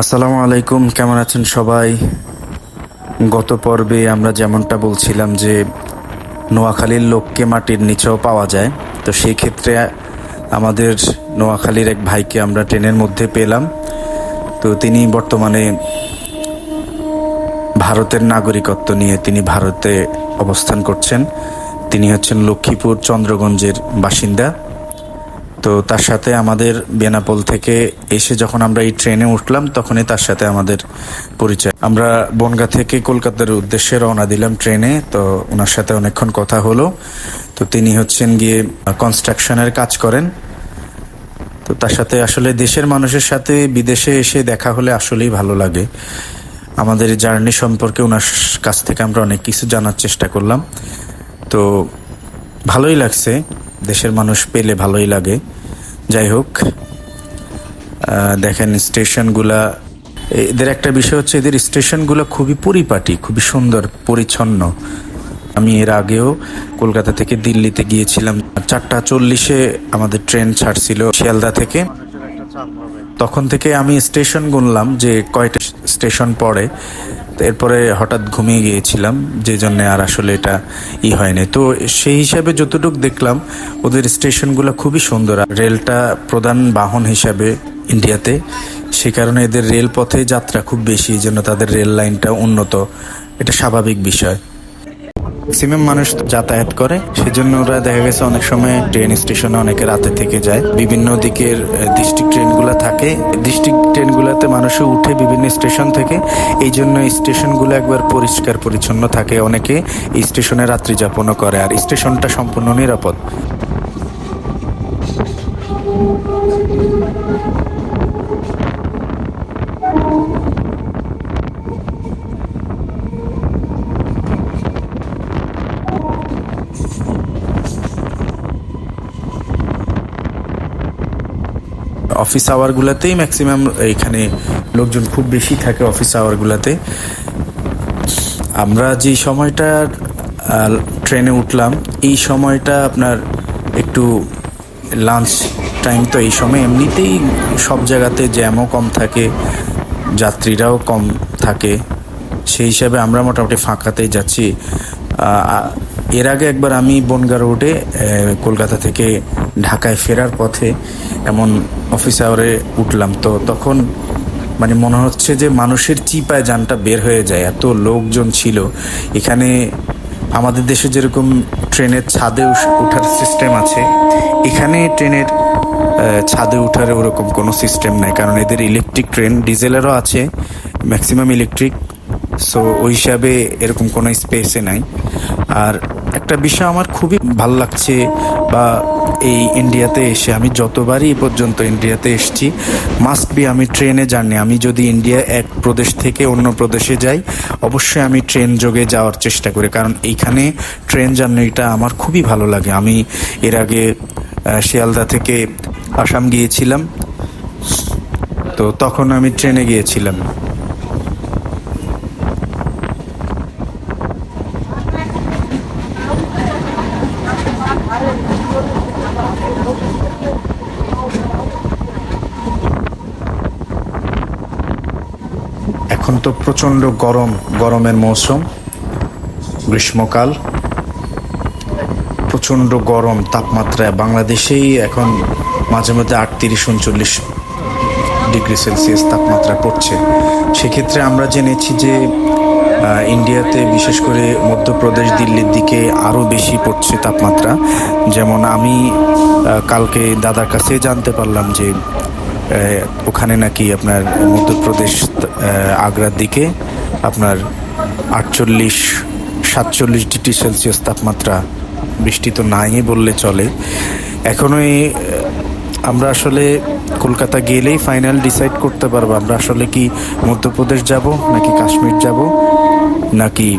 আসসালামু আলাইকুম, কেমন আছেন সবাই? গত পর্বে আমরা যেমনটা বলছিলাম যে নোয়াখালীর লোককে মাটির নিচেও পাওয়া যায়, তো সেই ক্ষেত্রে আমাদের নোয়াখালীর এক ভাইকে আমরা ট্রেনের মধ্যে পেলাম। তো তিনি বর্তমানে ভারতের নাগরিকত্ব নিয়ে তিনি ভারতে অবস্থান করছেন। তিনি হচ্ছেন লক্ষ্মীপুর চন্দ্রগঞ্জের বাসিন্দা। তো তার সাথে আমাদের বেনাপোল থেকে এসে যখন আমরা এই ট্রেনে উঠলাম, তখনই তার সাথে আমাদের পরিচয়। আমরা বনগা থেকে কলকাতার উদ্দেশ্যে রওনা দিলাম ট্রেনে, তো ওনার সাথে অনেকক্ষণ কথা হলো। তো তিনি হচ্ছেন গিয়ে কনস্ট্রাকশনের কাজ করেন। তো তার সাথে আসলে দেশের মানুষের সাথে বিদেশে এসে দেখা হলে আসলেই ভালো লাগে। আমাদের জার্নি সম্পর্কে ওনার কাছ থেকে আমরা অনেক কিছু জানার চেষ্টা করলাম। তো ভালোই লাগছে। দেশের মানুষ পেলে ভালোই লাগে। যাই হোক দেখেন স্টেশনগুলা, এদের একটা বিষয় হচ্ছে এদের স্টেশনগুলো খুবই পরিপাটি, খুবই সুন্দর, পরিচ্ছন্ন। আমি এর আগেও কলকাতা থেকে দিল্লিতে গিয়েছিলাম, চারটা চল্লিশে আমাদের ট্রেন ছাড়ছিল শিয়ালদা থেকে। তখন থেকে আমি স্টেশন গুনলাম যে কয়টা স্টেশন পড়ে। এরপরে হঠাৎ ঘুমিয়ে গিয়েছিলাম, যে জন্য আর আসলে এটা ই হয়নি। তো সেই হিসাবে যতটুকু দেখলাম, ওদের স্টেশনগুলো খুবই সুন্দর। আর রেলটা প্রধান বাহন হিসাবে ইন্ডিয়াতে। সে কারণে এদের রেলপথে যাত্রা খুব বেশি জন্য তাদের রেল লাইনটা উন্নত। এটা স্বাভাবিক বিষয়। ম্যাক্সিমাম মানুষ যাতায়াত করে, সেজন্য ওরা দেখা গেছে অনেক সময় ট্রেন স্টেশনে অনেকে রাতে থেকে যায়। বিভিন্ন দিকের ডিস্ট্রিক্ট ট্রেনগুলো থাকে ডিস্ট্রিক্ট ট্রেনগুলোতে মানুষে উঠে বিভিন্ন স্টেশন থেকে। এই জন্য স্টেশনগুলো একবার পরিষ্কার পরিচ্ছন্ন থাকে। অনেকে স্টেশনে রাত্রি যাপনও করে আর স্টেশনটা সম্পূর্ণ নিরাপদ। অফিস আওয়ারগুলোতেই ম্যাক্সিমাম এখানে লোকজন খুব বেশি থাকে অফিস আওয়ারগুলোতে আমরা যে সময়টা ট্রেনে উঠলাম, এই সময়টা আপনার একটু লাঞ্চ টাইম তো এই সময় এমনিতেই সব জায়গাতে জ্যামও কম থাকে, যাত্রীরাও কম থাকে। সেই হিসাবে আমরা মোটামুটি ফাঁকাতেই যাচ্ছি। এর আগে একবার আমি বনগা রোডে কলকাতা থেকে ঢাকায় ফেরার পথে এমন অফিস আওয়ারে উঠলাম। তো তখন মানে মনে হচ্ছে যে মানুষের চিপায় যানটা বের হয়ে যায়, এত লোকজন ছিল। এখানে আমাদের দেশে যেরকম ট্রেনের ছাদে ওঠার সিস্টেম আছে, এখানে ট্রেনের ছাদে ওঠার ওরকম কোনো সিস্টেম নাই, কারণ এদের ইলেকট্রিক ট্রেন ডিজেলেরও আছে ম্যাক্সিমাম ইলেকট্রিক সো ওই হিসাবে এরকম কোনো স্পেসে নাই। আর একটা বিষয় আমার খুবই ভালো লাগছে বা এই ইন্ডিয়াতে এসে, আমি যতবারই এ পর্যন্ত ইন্ডিয়াতে এসেছি মাস্ট বি আমি ট্রেনে জার্নি। আমি যদি ইন্ডিয়া এক প্রদেশ থেকে অন্য প্রদেশে যাই, অবশ্যই আমি ট্রেন যোগে যাওয়ার চেষ্টা করি। কারণ এইখানে ট্রেন জার্নিটা আমার খুবই ভালো লাগে। আমি এর আগে শিয়ালদা থেকে আসাম গিয়েছিলাম। তো তখন আমি ট্রেনে গিয়েছিলাম। এখন তো প্রচণ্ড গরম, গরমের মৌসুম, গ্রীষ্মকাল। প্রচণ্ড গরম তাপমাত্রা বাংলাদেশেই এখন মাঝে মধ্যে আটত্রিশ, উনচল্লিশ ডিগ্রি সেলসিয়াস তাপমাত্রা পড়ছে। সেক্ষেত্রে আমরা জেনেছি যে ইন্ডিয়াতে বিশেষ করে মধ্যপ্রদেশ, দিল্লির দিকে আরও বেশি পড়ছে তাপমাত্রা। যেমন আমি কালকে দাদার কাছে জানতে পারলাম যে ওখানে নাকি আপনার মধ্যপ্রদেশ আগ্রার দিকে আপনার আটচল্লিশ, সাতচল্লিশ ডিগ্রি সেলসিয়াস তাপমাত্রা বৃষ্টি তো নাই বললে চলে। এখনও এই আমরা আসলে কলকাতা গেলেই ফাইনাল ডিসাইড করতে পারব, আমরা আসলে কি মধ্যপ্রদেশ যাব নাকি কাশ্মীর যাব নাকি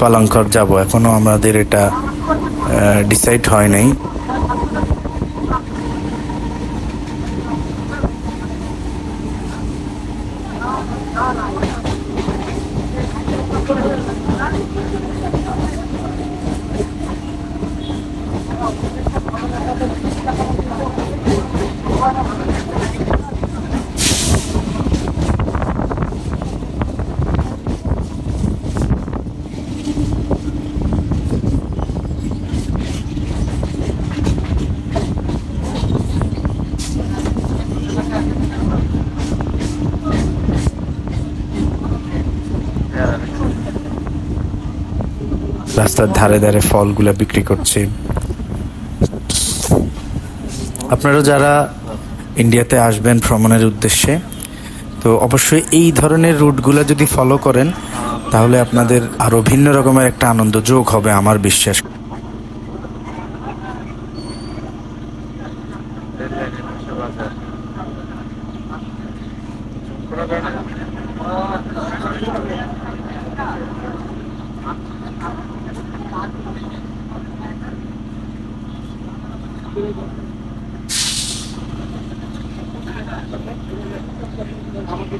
পালাঙ্কর যাব। এখনও আমাদের এটা ডিসাইড হয় নাই। রাস্তার ধারে ধারে ফলগুলা বিক্রি করছে। আপনারা যারা ইন্ডিয়াতে আসবেন ভ্রমণের উদ্দেশ্যে, তো অবশ্যই এই ধরনের রুটগুলো যদি ফলো করেন, তাহলে আপনাদের আরও ভিন্ন রকমের একটা আনন্দ যোগ হবে আমার বিশ্বাস। আমাকে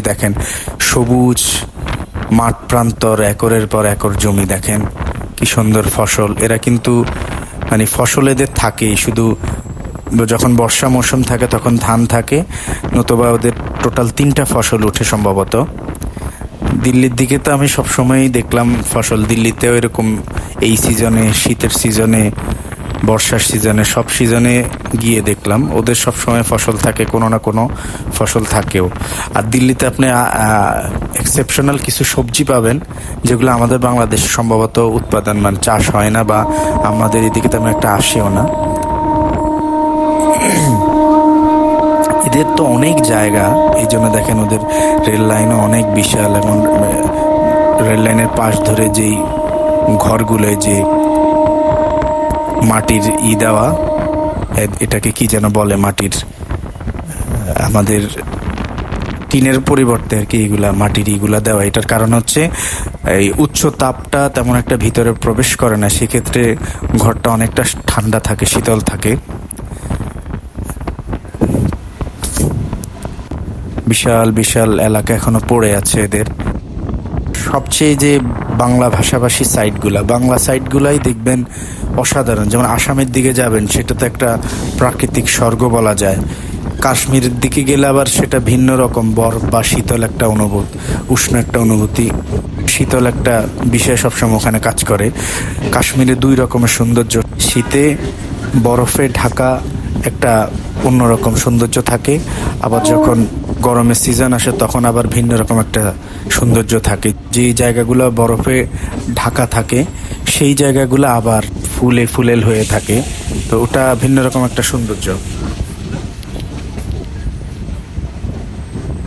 যে দেখেন, সবুজ মাঠ প্রান্তর, একরের পর একর জমি দেখেন, কি সুন্দর ফসল। এরা কিন্তু মানে ফসল এদের থাকেই, শুধু যখন বর্ষা মৌসুম থাকে তখন ধান থাকে, নতুবা ওদের টোটাল তিনটা ফসল উঠে সম্ভবত। দিল্লির দিকে তো আমি সবসময়ই দেখলাম ফসল, দিল্লিতেও এরকম এই সিজনে শীতের সিজনে বর্ষার সিজনে, সব সিজনে গিয়ে দেখলাম, ওদের সব সময় ফসল থাকে, কোনো না কোনো ফসল থাকেও। আর দিল্লিতে আপনি এক্সেপশনাল কিছু সবজি পাবেন, যেগুলো আমাদের বাংলাদেশে সম্ভবত উৎপাদন মানে চাষ হয় না বা আমাদের এদিকে তেমন একটা আসেও না। এদের তো অনেক জায়গা, এই জন্য দেখেন ওদের রেল লাইনও অনেক বিশাল, এবং রেল লাইনের পাশ ধরে যেই ঘরগুলোয় যে মাটির ই দেওয়া। এটাকে কি যেন বলে মাটির? আমাদের টিনের পরিবর্তে আর কি এগুলা, মাটির ইগুলা দেওয়া। এটার কারণ হচ্ছে, এই উচ্চ তাপটা তেমন একটা ভিতরে প্রবেশ করে না। সেক্ষেত্রে ঘরটা অনেকটা ঠান্ডা থাকে, শীতল থাকে। বিশাল বিশাল এলাকা এখনও পড়ে আছে এদের। সবচেয়ে যে বাংলা ভাষাভাষী সাইটগুলা বাংলা সাইটগুলাই দেখবেন অসাধারণ। যেমন আসামের দিকে যাবেন, সেটা তো একটা প্রাকৃতিক স্বর্গ বলা যায়। কাশ্মীরের দিকে গেলে আবার সেটা ভিন্ন রকম, বরফ বা শীতল একটা অনুভূতি, উষ্ণ একটা অনুভূতি, শীতল একটা বিষয় সবসময় ওখানে কাজ করে। কাশ্মীরে দুই রকমের সৌন্দর্য, শীতে বরফে ঢাকা একটা অন্যরকম সৌন্দর্য থাকে, আবার যখন গরমের সিজন আসে তখন আবার ভিন্ন রকম একটা সৌন্দর্য থাকে। যে জায়গাগুলো বরফে ঢাকা থাকে, সেই জায়গাগুলো আবার ফুলে ফুলেল হয়ে থাকে। তো ওটা ভিন্ন রকম একটা সৌন্দর্য।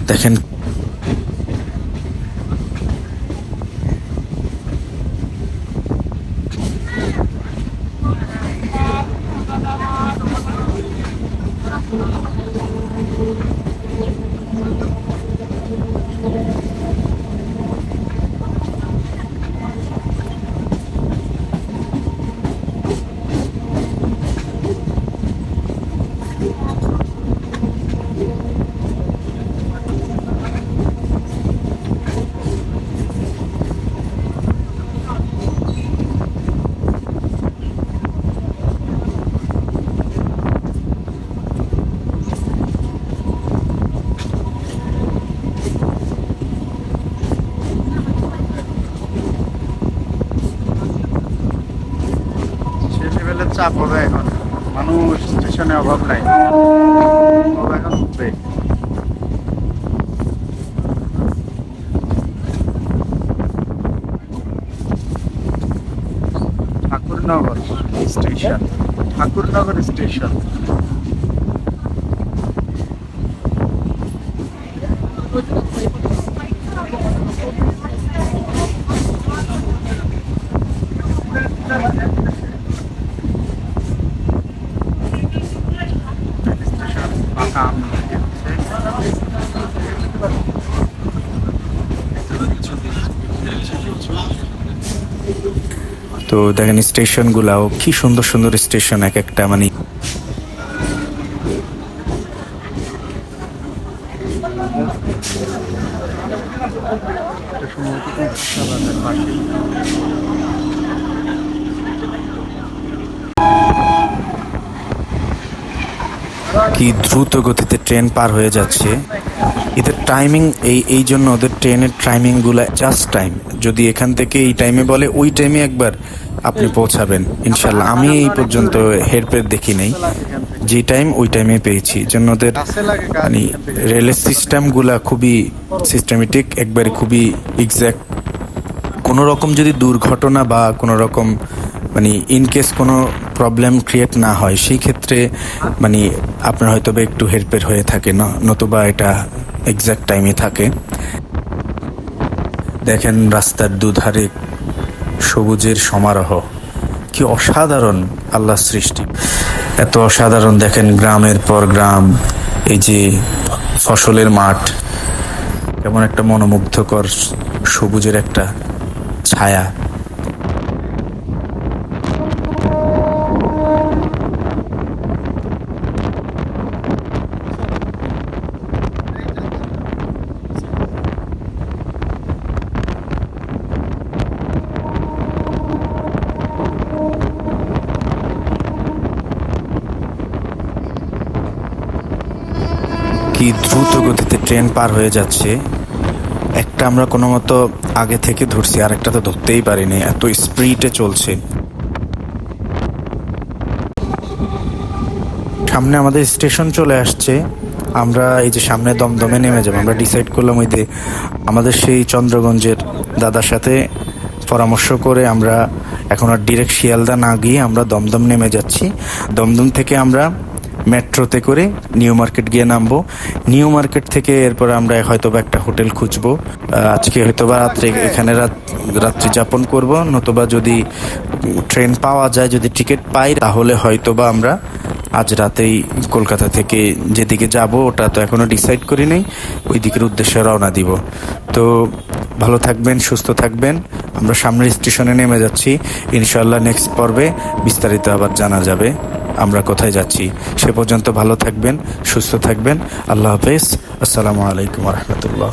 দেখেন সে লেভেলের চাপ হবে এখন মানুষ স্টেশনে অভাব নাই। এখন উঠবে ঠাকুরনগর স্টেশন। ঠাকুরনগর স্টেশন। তো দেখেন স্টেশনগুলাও কি সুন্দর সুন্দর স্টেশন এক একটা মানে কি দ্রুত গতিতে ট্রেন পার হয়ে যাচ্ছে। এদের টাইমিং এই এই জন্য ওদের ট্রেনের টাইমিংগুলো জাস্ট টাইম যদি এখান থেকে এই টাইমে বলে, ওই টাইমে একবার আপনি পৌঁছাবেন, ইনশাল্লাহ। আমি এই পর্যন্ত হেরপের দেখি নেই। যে টাইম ওই টাইমে পেয়েছি। জন্য ওদের মানে রেলের সিস্টেমগুলা খুবই সিস্টেমেটিক একবারে খুবই এক্স্যাক্ট কোনো রকম যদি দুর্ঘটনা বা কোনো রকম মানে ইন কেস কোনো প্রবলেম ক্রিয়েট না হয়, সেই ক্ষেত্রে মানে আপনার হয়তো বা একটু হেরপের হয়ে থাকে, না, নতুবা এটা এক্স্যাক্ট টাইমে থাকে। দেখেন, রাস্তার দুধারে সবুজের সমারোহ। কি অসাধারণ আল্লাহ সৃষ্টি। এত অসাধারণ দেখেন গ্রামের পর গ্রাম, এই যে ফসলের মাঠ। কেমন একটা মনোমুগ্ধকর সবুজের একটা ছায়া। কি দ্রুত গতিতে ট্রেন পার হয়ে যাচ্ছে, একটা আমরা কোনো মতো আগে থেকে ধরছি আর একটা তো ধরতেই পারিনি, এত স্পিডে চলছে। সামনে আমাদের স্টেশন চলে আসছে, আমরা এই যে সামনে দমদমে নেমে যাব, আমরা ডিসাইড করলাম ওই যে আমাদের সেই চন্দ্রগঞ্জের দাদার সাথে পরামর্শ করে আমরা এখন আর ডিরেক্ট শিয়ালদা না গিয়ে আমরা দমদম নেমে যাচ্ছি। দমদম থেকে আমরা মেট্রোতে করে নিউ মার্কেট গিয়ে নামবো। নিউ মার্কেট থেকে এরপর আমরা হয়তো বা একটা হোটেল খুঁজবো। আজকে হয়তো বা রাত্রে এখানে রাত, রাত্রি যাপন করব। নতুবা যদি ট্রেন পাওয়া যায়, যদি টিকিট পাই, তাহলে হয়তো বা আমরা আজ রাতেই কলকাতা থেকে যেদিকে যাব, ওটা তো এখনও ডিসাইড করি নাই, ওই দিকের উদ্দেশ্যে রওনা দিব। তো ভালো থাকবেন, সুস্থ থাকবেন। আমরা সামনের স্টেশনে নেমে যাচ্ছি। ইনশাল্লাহ নেক্সট পর্বে বিস্তারিত আবার জানা যাবে। আমরা কোথায় যাচ্ছি সে পর্যন্ত ভালো থাকবেন সুস্থ থাকবেন। আল্লাহ হাফেজ। আসসালামু আলাইকুম রহমতুল্লাহ।